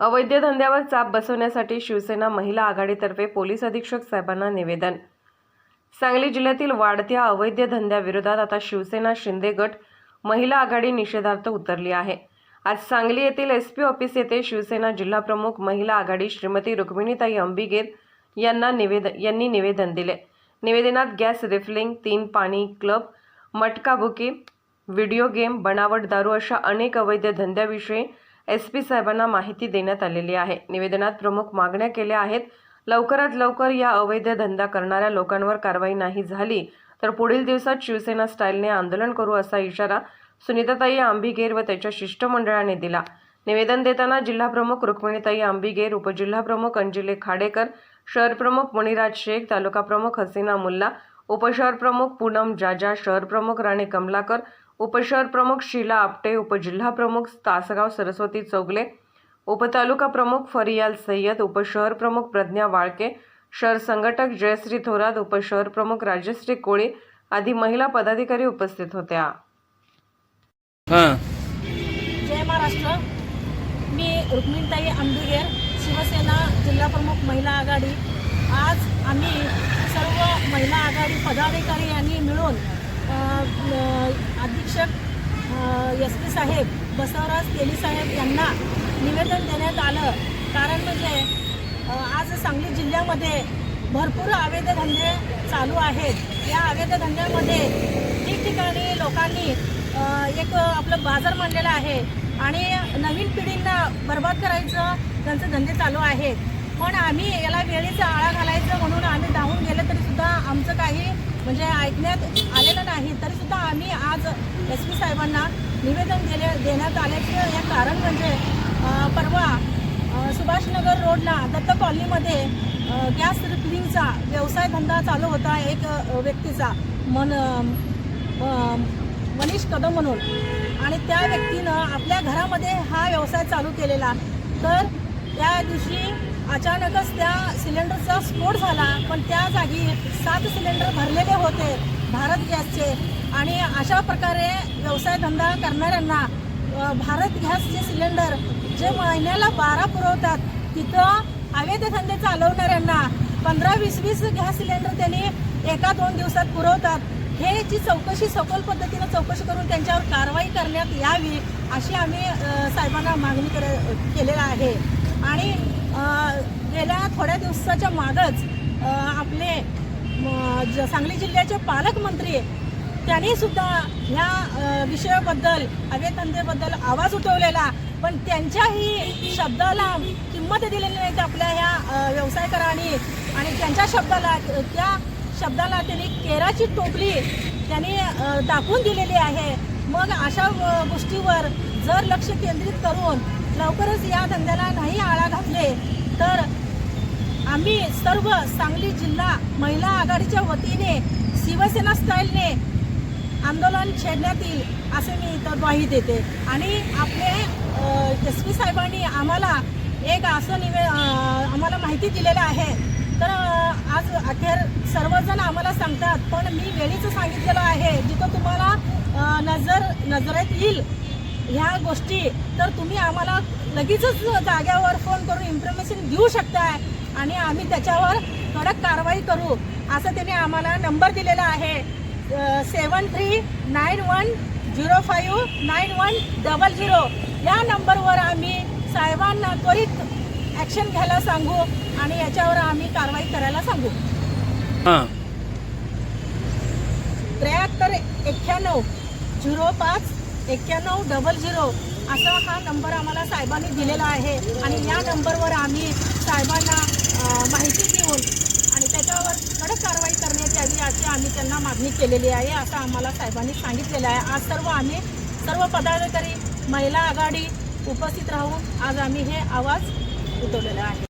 अवैध धंद्यावर चाप बसवण्यासाठी शिवसेना महिला आघाडीतर्फे पोलीस अधीक्षक साहेबांना निवेदन. सांगली जिल्ह्यातील वाढत्या अवैध धंद्याविरोधात आता शिवसेना शिंदे गट महिला आघाडी निषेधार्थ उतरली आहे. आज सांगली येथील एस पी ऑफिस येथे शिवसेना जिल्हाप्रमुख महिला आघाडी श्रीमती रुक्मिणीताई अंबिगेर यांना निवेदन यांनी निवेदन दिले. निवेदनात गॅस रिफिलिंग तीन पाणी क्लब मटका बुके व्हिडिओ गेम बनावट दारू अशा अनेक अवैध धंद्याविषयी एस पी साहेबांना माहिती देण्यात आलेली आहे. निवेदनात प्रमुख मागण्या केल्या आहेत. लवकरात लवकर या अवैध धंदा करणाऱ्या लोकांवर कारवाई नाही झाली तर पुढील दिवसात शिवसेना स्टाईलने आंदोलन करू असा इशारा सुनीताताई आंबीगेर व त्याच्या शिष्टमंडळाने दिला. निवेदन देताना जिल्हाप्रमुख रुक्मिणीताई आंबीगेर उपजिल्हाप्रमुख अंजिले खाडेकर शहर प्रमुख मणिराज शेख तालुका प्रमुख हसीना मुल्ला उपशहर प्रमुख पूनम जाजा शहर प्रमुख राणे कमलाकर उपशहर प्रमुख शीला आपटे उपजिल्हा प्रमुख तासगाव सरस्वती चौगले उपतालुका प्रमुख फरियाल सय्यद उपशहर प्रमुख प्रज्ञा वाळके शहर संघटक जयश्री थोरात उपशहर प्रमुख राजश्री कोळी आदी महिला पदाधिकारी उपस्थित होत्या. हां. जय महाराष्ट्र. मी रुक्मिणताई आंबिगेर शिवसेना जिल्हाप्रमुख महिला आघाडी. आज आम्ही सर्व महिला आघाडी पदाधिकारी यांनी मिळून अधीक्षक एस पी साहेब बसवराज तेलीसाहेब यांना निवेदन देण्यात आलं. कारण म्हणजे आज सांगली जिल्ह्यामध्ये भरपूर अवैध चालू आहेत. या अवैधधंद्यामध्ये ठिकठिकाणी लोकांनी एक आपलं बाजार मांडलेला आहे. आणि नवीन पिढींना बर्बाद करायचं त्यांचे धंदे चालू आहेत. पण आम्ही याला वेळेचा आळा घालायचं म्हणून आम्ही धावून गेलं तरी सुद्धा आमचं काही म्हणजे ऐकण्यात आलेलं नाही. तरी सुद्धा आम्ही आज एस पी साहेबांना निवेदन दिले देण्यात आल्याचं हे कारण म्हणजे परवा सुभाषनगर रोडला दत्त कॉलनीमध्ये गॅस रिफिलिंगचा व्यवसाय धंदा चालू होता एक व्यक्तीचा मन मनीष कदम म्हणून. आणि त्या व्यक्तीनं आपल्या घरामध्ये हा व्यवसाय चालू केलेला. तर त्या दिवशी अचानकच त्या सिलेंडरचा स्फोट झाला. पण त्या जागी सात सिलेंडर भरलेले होते भारत गॅसचे. आणि अशा प्रकारे व्यवसाय धंदा करणाऱ्यांना भारत गॅसचे सिलेंडर जे महिन्याला बारा पुरवतात तिथं अवैध धंदे चालवणाऱ्यांना पंधरा वीस वीस गॅस सिलेंडर त्यांनी एका दोन दिवसात पुरवतात. हे जी चौकशी सखोल पद्धतीनं चौकशी करून त्यांच्यावर कारवाई करण्यात यावी अशी आम्ही साहेबांना मागणी कर केलेला आहे. आणि गेल्या थोड्या दिवसाच्या मागच आपले ज- सांगली जिल्ह्याचे पालकमंत्री त्यांनी सुद्धा ह्या विषयाबद्दल अवैध आवाज उठवलेला. पण त्यांच्याही शब्दाला किंमत दिलेली नाही आपल्या ह्या व्यवसायकरांनी. आणि त्यांच्या शब्दाला त्या शब्दाला त्यांनी केराची टोपली त्यांनी दाखवून दिलेली आहे. मग अशा गोष्टीवर जर लक्ष केंद्रित करून लवकरच या धंद्याला नाही आळा घातले तर आम्ही सर्व सांगली जिल्हा महिला आघाडीच्या वतीने शिवसेना स्टाईलने आंदोलन छेडण्यात येईल असे मी तर ग्वाही देते. आणि आपले एस पी साहेबांनी आम्हाला एक असं निवे आम्हाला माहिती दिलेलं आहे. तर आज अखेर सर्वजण आम्हाला सांगतात पण मी वेळीचं सांगितलेलं आहे जिथं तुम्हाला नजर नजरेत येईल ह्या गोष्टी तर तुम्ही आम्हाला लगेचच जाग्यावर फोन करून इन्फॉर्मेशन देऊ शकताय आणि आम्ही त्याच्यावर कडक कारवाई करू असं त्याने आम्हाला नंबर दिलेला आहे. Seven three nine one zero five nine one double zero या नंबरवर आम्ही साहेबांना त्वरित ॲक्शन घ्यायला सांगू आणि याच्यावर आम्ही कारवाई करायला सांगू. हां. त्र्याहत्तर एक्क्याण्णव झिरो पाच एक्क्याण्णव डबल झिरो असा हा नंबर आम्हाला साहेबांनी दिलेला आहे आणि या नंबरवर आम्ही साहेबांना माहिती देऊन आणि त्याच्यावर कडक कारवाई करण्यात यावी अशी आम्ही त्यांना मागणी केलेली आहे असं आम्हाला साहेबांनी सांगितलेलं आहे. आज सर्व आम्ही सर्व पदाधिकारी महिला आघाडी उपस्थित राहून आज आम्ही हे आवाज उठवलेला आहे